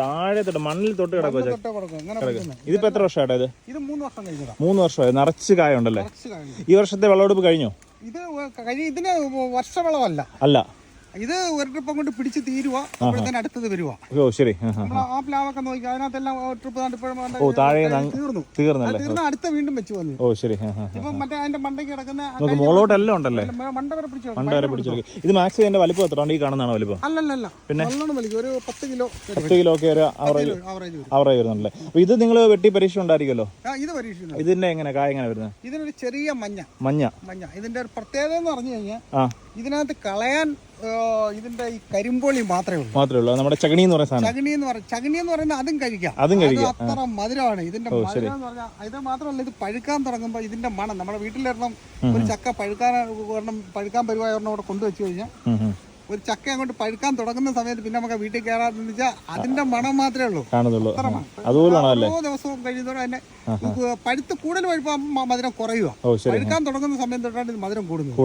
താഴെ തൊട്ട് മണ്ണിൽ തൊട്ട് കിടക്കുക ഇതിപ്പോ എത്ര വർഷമായിട്ട് ഇത്? ഇത് മൂന്ന് വർഷം കഴിഞ്ഞതാ. മൂന്ന് വർഷമായി? നിറച്ച് കായ ഉണ്ടല്ലേ ഈ വർഷത്തെ വിളവെടുപ്പ് കഴിഞ്ഞോ? ഇത് ഇതിന് വർഷവിളവല്ല അല്ല. ഇത് ഒരു ട്രിപ്പും കൊണ്ട് പിടിച്ച് തീരുവ. തന്നെ അടുത്തത് വരുവാ. ഓ ശരി. ആ, പ്ലാവൊക്കെ നോക്കി അതിനകത്തെല്ലാം ട്രിപ്പ് ഇപ്പോഴും ഓ താഴെ നങ്- തീർന്നു. തീർന്ന അടുത്ത വീണ്ടും വെച്ച് വന്നു ഓ ശരി. മറ്റേ അതിന്റെ മണ്ടയ്ക്ക് കിടക്കുന്ന നമുക്ക് മുകളോട്ടെല്ലാം ഉണ്ടല്ലേ? മണ്ട വരെ പിടിച്ചു? മണ്ട വരെ ഇത് മാക്സ് എന്റെ വലിപ്പം എത്ര ഈ കാണുന്നതാണ് വലിപ്പം? അല്ലല്ല പിന്നെ? ഒരു പത്ത് കിലോ പത്ത് കിലോ ഒക്കെ ഒരു ആവറേജ് വരുന്നുണ്ടല്ലേ? അപ്പൊ ഇത് നിങ്ങൾ വെട്ടി പരീക്ഷ ഉണ്ടായിരിക്കുമല്ലോ? ഇത് പരീക്ഷ ഇതിന്റെ എങ്ങനെ കായ എങ്ങനെ വരുന്നത്? ഇതിനൊരു ചെറിയ മഞ്ഞ. മഞ്ഞ. മഞ്ഞ. ഇതിന്റെ ഒരു പ്രത്യേകത എന്ന് പറഞ്ഞു കഴിഞ്ഞാൽ ഇതിനകത്ത് കളയാൻ ഇതിന്റെ ഈ കരിമ്പോളി മാത്രമേ ഉള്ളൂ. മാത്രമേ ഉള്ളൂ. നമ്മുടെ ചകണി എന്ന് പറയുന്ന സാധനം. ചകണി എന്ന് പറയുന്നത് ചകണി എന്ന് പറയുന്നത് അതും കഴിക്കാം. അതും കഴിക്കാം. അത്ര മധുരമാണ്. ഇതിന്റെ മധുരം എന്ന് പറഞ്ഞാൽ ഇത് മാത്രമല്ല ഇത് പഴുക്കാൻ തുടങ്ങുമ്പോൾ ഇതിന്റെ മണം. നമ്മുടെ വീട്ടിലൊരെണ്ണം ഒരു ചക്ക പഴുക്കാൻ ഒരെണ്ണം പഴുക്കാൻ പരുവായ ഒരെണ്ണം അവിടെ കൊണ്ടുവച്ചു കഴിഞ്ഞാൽ. ഒരു ചക്ക അങ്ങോട്ട് പഴുക്കാൻ തുടങ്ങുന്ന സമയത്ത് പിന്നെ നമുക്ക് വീട്ടിൽ കയറാന്ന് വെച്ചാൽ അതിന്റെ മണം മാത്രമേ ഉള്ളൂ. കാണുന്നുള്ളൂ. അതുപോലെ ദിവസവും കഴിയുന്നതോടെ തന്നെ പഴുത്ത് കൂടുതൽ പഴുപ്പാകുമ്പോൾ മധുരം കുറയുക പഴുക്കാൻ തുടങ്ങുന്ന സമയം തൊട്ടാണ് ഇത് മധുരം കൂടുന്നത്.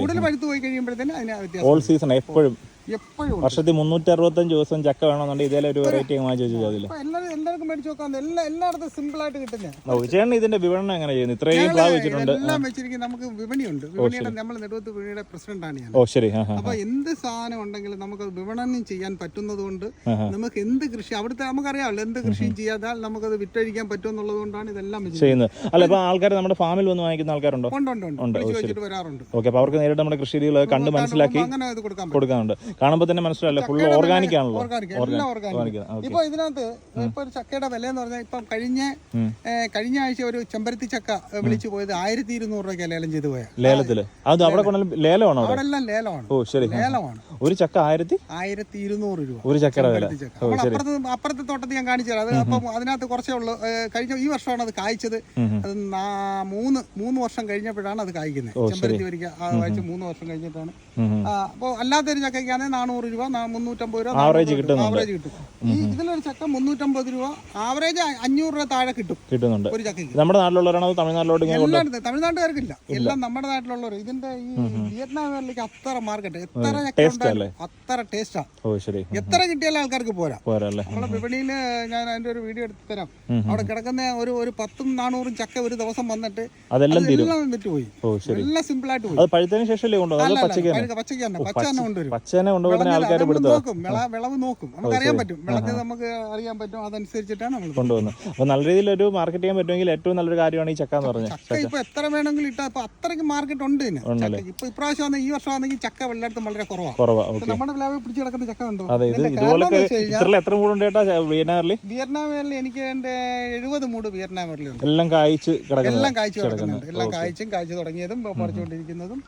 കൂടുതൽ പഴുത്ത് പോയി കഴിയുമ്പോഴത്തേന് അതിന് വ്യത്യാസം ഓൾ സീസൺ എപ്പോഴും എപ്പോഴും. വർഷത്തിൽ മുന്നൂറ്റി അറുപത്തഞ്ച് ദിവസം ചക്ക വേണമെന്നുണ്ടെങ്കിൽ ഇതേ ഒരു വെറൈറ്റി വാങ്ങിച്ചു അതിൽ. എല്ലാവരും എല്ലാവർക്കും മേടിച്ച് നോക്കാം. എല്ലാ എല്ലായിടത്തും സിമ്പിൾ ആയിട്ട് കിട്ടുന്നത്. ചേട്ടൻ ഇതിന്റെ വിപണനം എങ്ങനെ ചെയ്യുന്നു? ഇത്രയും പ്ലാവ് വെച്ചിട്ടുണ്ട്. എല്ലാം വെച്ചിരിക്കും നമുക്ക് വിപണിയുണ്ട്. വിപണിയുടെ നമ്മൾ നെടുവത്ത് വിപണിയുടെ പ്രസിഡന്റാണ് ഞാൻ. ഓ ശരി. അപ്പൊ എന്ത് സാധനം ഉണ്ടെങ്കിലും നമുക്ക് വിപണനം ചെയ്യാൻ പറ്റുന്നത് കൊണ്ട് നമുക്ക് എന്ത് കൃഷി അവിടുത്തെ നമുക്കറിയാമല്ലോ എന്ത് കൃഷിയും ചെയ്യാതാൽ നമുക്കത് വിറ്റഴിക്കാൻ പറ്റും എന്നുള്ളത് കൊണ്ടാണ് ഇതെല്ലാം ചെയ്യുന്നത്. അല്ല ഇപ്പൊ ആൾക്കാർ നമ്മുടെ ഫാമിൽ വന്ന് വാങ്ങിക്കുന്ന ആൾക്കാരുണ്ടോ? ഉണ്ട് ഉണ്ട് വരാറുണ്ട്. ഓക്കെ അപ്പൊ അവർക്ക് നേരിട്ട് നമ്മുടെ കൃഷി രീതികൾ കണ്ട് മനസ്സിലാക്കി അങ്ങനെ കാണുമ്പോൾ തന്നെ മനസ്സിലല്ല ഫുൾ ഓർഗാനിക് ആണല്ലോ. ഓർഗാനിക് ഇപ്പൊ ഇതിനകത്ത് ഇപ്പൊ ഒരു ചക്കയുടെ വില എന്ന് പറഞ്ഞാൽ ഇപ്പം കഴിഞ്ഞ കഴിഞ്ഞ ആഴ്ച ഒരു ചെമ്പരത്തി ചക്ക വിളിച്ചു പോയത് ആയിരത്തി ഇരുന്നൂറ് രൂപയ്ക്ക് ലേലം ചെയ്തു പോയ. ലേലത്തിൽ. അത് അവിടെ കൊണ്ടാലും ലേലമാണോ അവിടെ? എല്ലാം ലേലമാണ്. ഓ ശരി. ലേലമാണ്. ഒരു ചക്ക ആയിരത്തി? ആയിരത്തി ഇരുന്നൂറ് രൂപ. ഒരു ചക്കയുടെ വില. അപ്പുറത്ത് അപ്പുറത്തെ തോട്ടത്തിൽ ഞാൻ കാണിച്ചു തരാം അത് അപ്പം അതിനകത്ത് കുറച്ചേ ഉള്ളൂ. കഴിഞ്ഞ ഈ വർഷമാണ് അത് കായ്ച്ചത്. അത് മൂന്ന് മൂന്ന് വർഷം കഴിഞ്ഞപ്പോഴാണ് അത് കായ്ക്കുന്നത്. ചെമ്പരത്തി വരിക മൂന്ന് വർഷം കഴിഞ്ഞിട്ടാണ്. അപ്പോൾ അല്ലാത്തൊരു ചക്കയ്ക്കാണെങ്കിൽ നാനൂറ് രൂപ മുന്നൂറ്റമ്പത് രൂപ ആവറേജ് കിട്ടുന്നുണ്ട്. ആവറേജ് കിട്ടും. ഇതിലൊരു ചക്ക മുന്നൂറ്റമ്പത് രൂപ ആവറേജ് അഞ്ഞൂറ് രൂപ താഴെ കിട്ടും. കിട്ടുന്നുണ്ട്. ഒരു ചക്കയ്ക്ക്. നമ്മുടെ നാട്ടിലുള്ളവരാണോ തമിഴ്നാട്ടിലോട്ട് എല്ലായിടത്തും തമിഴ്നാട്ടുകാർക്കില്ല. എല്ലാം നമ്മുടെ നാട്ടിലുള്ളവർ ഇതിന്റെ ഈ വിയറ്റ്നാമിലേക്ക് അത്ര മാർക്കറ്റ് എത്ര ചക്ക അത്ര ടേസ്റ്റാ എത്ര കിട്ടിയാലും ആൾക്കാർക്ക് പോരാ. നമ്മുടെ നമ്മളെ വിപണിയിൽ ഞാൻ അതിന്റെ ഒരു വീഡിയോ എടുത്ത് തരാം. അവിടെ കിടക്കുന്ന ഒരു ഒരു പത്തും നാനൂറും ചക്ക ഒരു ദിവസം വന്നിട്ട് അതെല്ലാം തീരും. എല്ലാം സിമ്പിൾ ആയിട്ട് പോയി. പഴുത്തതിന് ശേഷമല്ലേ കൊണ്ടുപോകും അല്ല, അല്ല, പച്ചക്ക് തന്നെ? പഴുക്ക- പച്ചയ്ക്ക് തന്നെ. പച്ച തന്നെ കൊണ്ടുവരും. പച്ചനെ കൊണ്ടുപോകുന്ന വിളഞ്ഞത് ആൾക്കാർ വിളവ് നോക്കും. നമുക്ക് അറിയാൻ പറ്റും. വിളഞ്ഞത് നമുക്ക് അറിയാൻ പറ്റും. അതനുസരിച്ചിട്ടാണ് നമ്മൾ കൊണ്ടുവന്നു അപ്പൊ നല്ല രീതിയിൽ ഒരു മാർക്കറ്റ് ചെയ്യാൻ പറ്റുമെങ്കിൽ ഏറ്റവും നല്ലൊരു കാര്യമാണ് ഈ ചക്ക എന്ന് പറഞ്ഞത്. ഇപ്പൊ എത്ര വേണമെങ്കിലും ഇട്ടാ ഇപ്പൊ അത്രയ്ക്ക് മാർക്കറ്റ് ഉണ്ട് ഇപ്പൊ ഇപ്രാവശ്യം ഈ വർഷം ആണെങ്കിൽ ചക്ക എല്ലായിടത്തും വളരെ കുറവാണ് നമ്മുടെ വിളവ് പിടിച്ചു കിടക്കുന്ന ചക്ക ഉണ്ടോ അതെ ഇത് ഇതുപോലെ എത്ര കൂടുണ്ട് ചേട്ടാ? വിയറ്റ്നാമിൽ വിയറ്റ്നാമിൽ എനിക്ക് എന്റെ എഴുപത് മൂട് വിയറ്റ്നാമിലുണ്ട്. എല്ലാം കായ്ച്ച് എല്ലാം കായ്ച്ചു കിടക്കുന്നുണ്ട്. എല്ലാം കായ്ച്ചും കായ്ച്ചു തുടങ്ങിയതും പറിച്ചുകൊണ്ടിരിക്കുന്നതും.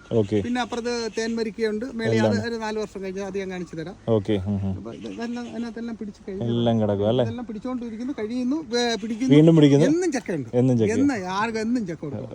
പിന്നെ അപ്പുറത്ത് തേൻമരിക്കയുണ്ട് മേളി അത് ഒരു നാല് വർഷം അത് ഞാൻ കാണിച്ചു തരാം. ഓക്കെ അപ്പൊ ഇത് ഇതെല്ലാം അതിനകത്തെല്ലാം പിടിച്ച് കഴിഞ്ഞു എല്ലാം കിടക്കും അല്ലേ? ഇതെല്ലാം പിടിച്ചോണ്ടിരിക്കുന്നു കഴിയുന്നു വേ- പിടിക്കുന്നു വീണ്ടും പിടിക്കുന്നു? എന്നും ചക്കയുണ്ട്. എന്നും ചക്ക. എന്നും ആർക്കും എന്നും ചക്ക ഉണ്ട് ഓക്കെ.